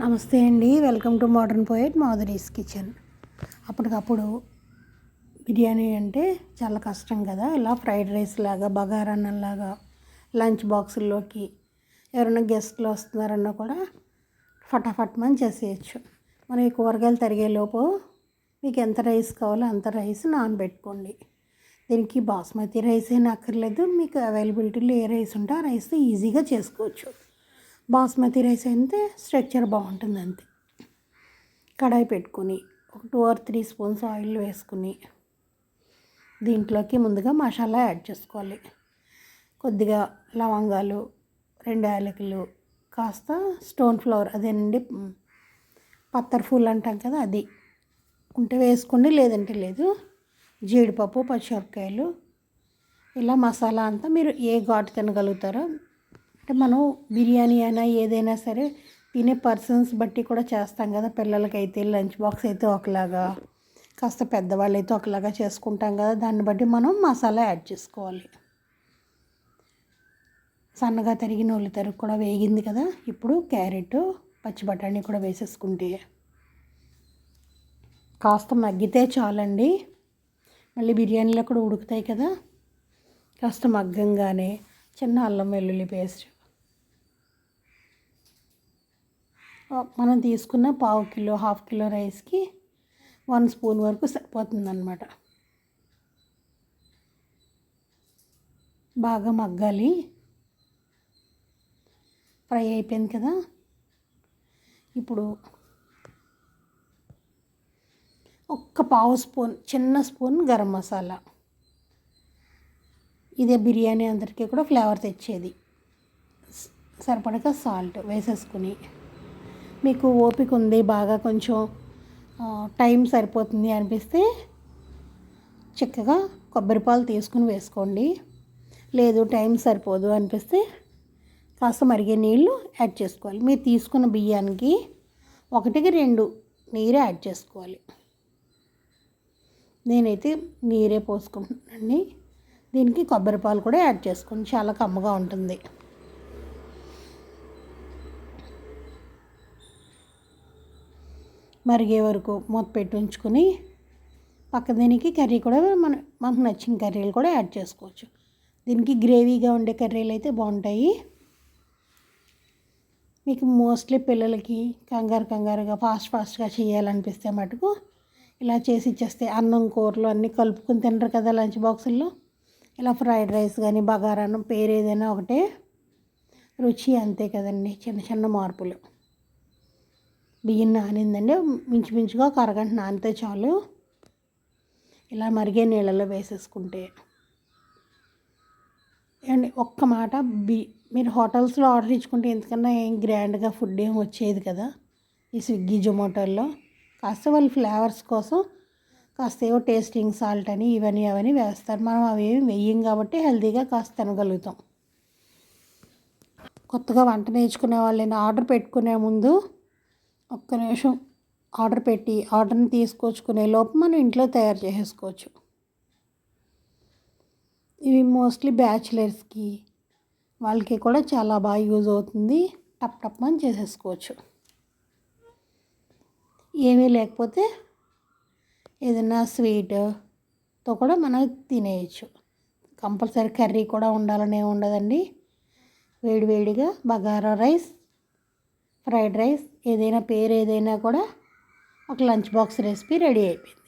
నమస్తే అండి. Welcome to modern poet Madhuri's kitchen. అప్పటికప్పుడు బిర్యానీ అంటే చాలా కష్టం కదా. ఇలా ఫ్రైడ్ రైస్ లాగా బగారన్నం లాగా లంచ్ బాక్సుల్లోకి ఎవరైనా గెస్ట్లు వస్తున్నారన్నా కూడా ఫటాఫట్ మనం చేసేయచ్చు. మనం ఈ కూరగాయలు తరిగేలోపు మీకు ఎంత రైస్ కావాలో అంత రైస్ నానబెట్టుకోండి. దీనికి బాస్మతి రైస్ అయినా అక్కర్లేదు. మీకు అవైలబిలిటీలో ఏ రైస్ ఉంటే ఆ రైస్ ఈజీగా చేసుకోవచ్చు. బాస్మతి రైస్ అయితే స్ట్రక్చర్ బాగుంటుంది అంతే. కడాయి పెట్టుకుని ఒక two or three spoons oil వేసుకుని దీంట్లోకి ముందుగా మసాలా యాడ్ చేసుకోవాలి. కొద్దిగా లవంగాలు రెండు యాలకులు కాస్త స్టోన్ ఫ్లవర్ అదేనండి పత్తర్ ఫూల్ అంటాం కదా అది. ఉంటే వేసుకోండి లేదంటే లేదు. జీడిపప్పు పచ్చిమిరపకాయలు ఇలా మసాలా అంతా మీరు ఏ ఘాటు తినగలుగుతారో అంటే మనం బిర్యానీ అయినా ఏదైనా సరే తినే పర్సన్స్ బట్టి కూడా చేస్తాం కదా. పిల్లలకైతే లంచ్ బాక్స్ అయితే ఒకలాగా కాస్త పెద్దవాళ్ళు అయితే ఒకలాగా చేసుకుంటాం కదా. దాన్ని బట్టి మనం మసాలా యాడ్ చేసుకోవాలి. సన్నగా తరిగిన ఉల్లి తరుగు కూడా వేగింది కదా. ఇప్పుడు క్యారెట్ పచ్చి బఠానీ కూడా వేసేసుకుంటే కాస్త మగ్గితే చాలండి. మళ్ళీ బిర్యానీలో కూడా ఉడుకుతాయి కదా. కాస్త మగ్గంగానే చిన్న అల్లం వెల్లుల్లి పేస్ట్ మనం తీసుకున్న పావు కిలో హాఫ్ కిలో రైస్కి వన్ స్పూన్ వరకు సరిపోతుందన్నమాట. బాగా మగ్గాలి. ఫ్రై అయిపోయింది కదా. ఇప్పుడు ఒక్క పావు స్పూన్ చిన్న స్పూన్ గరం మసాలా. ఇదే బిర్యానీ అందరికీ కూడా ఫ్లేవర్ తెచ్చేది. సరిపడక సాల్ట్ వేసేసుకుని. మీకు ఓపిక ఉంది బాగా కొంచెం టైం సరిపోతుంది అనిపిస్తే చక్కగా కొబ్బరి పాలు తీసుకుని వేసుకోండి. లేదు టైం సరిపోదు అనిపిస్తే కాస్త మరిగే నీళ్ళు యాడ్ చేసుకోవాలి. మీరు తీసుకున్న బియ్యానికి ఒకటికి రెండు నీరే యాడ్ చేసుకోవాలి. నేనైతే నీరే పోసుకుంటున్నానండి. దీనికి కొబ్బరి పాలు కూడా యాడ్ చేసుకోండి. చాలా కమ్మగా ఉంటుంది. మరిగే వరకు మూత పెట్టి ఉంచుకొని పక్క దీనికి కర్రీ కూడా మన మనకు నచ్చిన కర్రీలు కూడా యాడ్ చేసుకోవచ్చు. దీనికి గ్రేవీగా ఉండే కర్రీలు అయితే బాగుంటాయి. మీకు మోస్ట్లీ పిల్లలకి కంగారు కంగారుగా ఫాస్ట్ ఫాస్ట్గా చేయాలనిపిస్తే మటుకు ఇలా చేసి ఇచ్చేస్తే అన్నం కూరలు అన్నీ కలుపుకొని తినరు కదా లంచ్ బాక్సుల్లో. ఇలా ఫ్రైడ్ రైస్ కానీ బగారాను పేరు ఏదైనా ఒకటే. రుచి అంతే కదండి చిన్న చిన్న మార్పులు. బియ్యం నానిందండి. మించుమించుగా ఒక అరగంట నానితే చాలు. ఇలా మరిగే నీళ్ళలో వేసేసుకుంటే. అండి ఒక్క మాట బి మీరు హోటల్స్లో ఆర్డర్ ఇచ్చుకుంటే ఎందుకన్నా ఏం గ్రాండ్గా ఫుడ్ ఏం వచ్చేది కదా? ఈ స్విగ్గీ జొమాటోల్లో కాస్త వాళ్ళ ఫ్లేవర్స్ కోసం కాస్త ఏవో టేస్టింగ్ సాల్ట్ అని ఇవన్నీ అవన్నీ వేస్తారు. మనం అవి వేయం కాబట్టి హెల్తీగా కాస్త తినగలుగుతాం. కొత్తగా వంట నేర్చుకునే వాళ్ళని ఆర్డర్ పెట్టుకునే ముందు ఒక్క నిమిషం ఆర్డర్ పెట్టి ఆర్డర్ని తీసుకొచ్చుకునే లోపు మనం ఇంట్లో తయారు చేసేసుకోవచ్చు. ఇవి మోస్ట్లీ బ్యాచిలర్స్కి వాళ్ళకి కూడా చాలా బాగా యూజ్ అవుతుంది. టప్ టప్ అని చేసేసుకోవచ్చు. ఏమీ లేకపోతే ఏదైనా స్వీట్తో కూడా మనం తినేయచ్చు. కంపల్సరీ కర్రీ కూడా ఉండాలనే ఉండదండి. వేడివేడిగా బగారా రైస్ ఫ్రైడ్ రైస్ ఏదైనా పేరు ఏదైనా కూడా ఒక లంచ్ బాక్స్ రెసిపీ రెడీ అయిపోయింది.